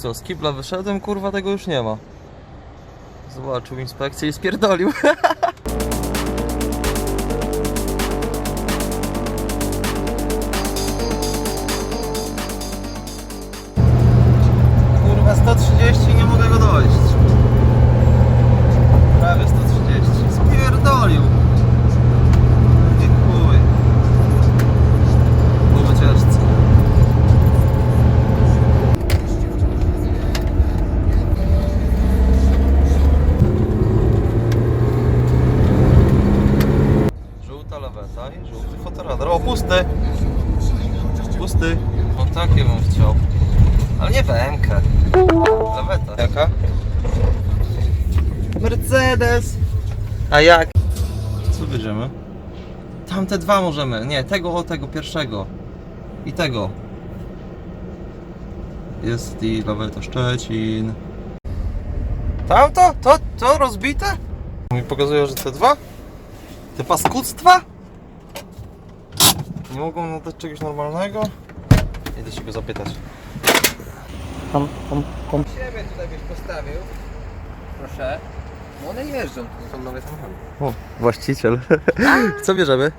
co, z kibla wyszedłem, kurwa tego już nie ma. Zobaczył inspekcję i spierdolił. I żółty fotoradar. O, pusty! Pusty. O, takie bym chciał. Ale nie BMK. Laweta. Jaka? Mercedes! A jak? Co bierzemy? Tamte dwa możemy. Nie, tego o tego pierwszego. I tego. Jest i laweta Szczecin. Tamto? To? To rozbite? Mi pokazuje, że te dwa? Te paskudztwa? Nie mogą nam dać czegoś normalnego? Idę się go zapytać. Tam, tam, tam. Siebie tutaj byś postawił. Proszę. No one jeżdżą, to są nowe samochody. O, właściciel. Co bierzemy?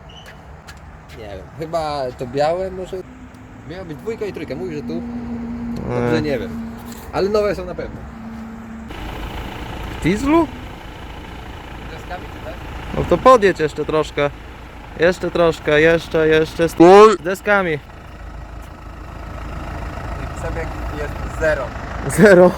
Nie wiem, chyba to białe może... Miała być dwójka i trójka, mówi, że tu. Dobrze, nie wiem. Ale nowe są na pewno. W dieslu? Deskami czy tak? No to podjedź jeszcze troszkę. Jeszcze troszkę, jeszcze, jeszcze. Stój! Deskami. Przebieg jest zero. Zero.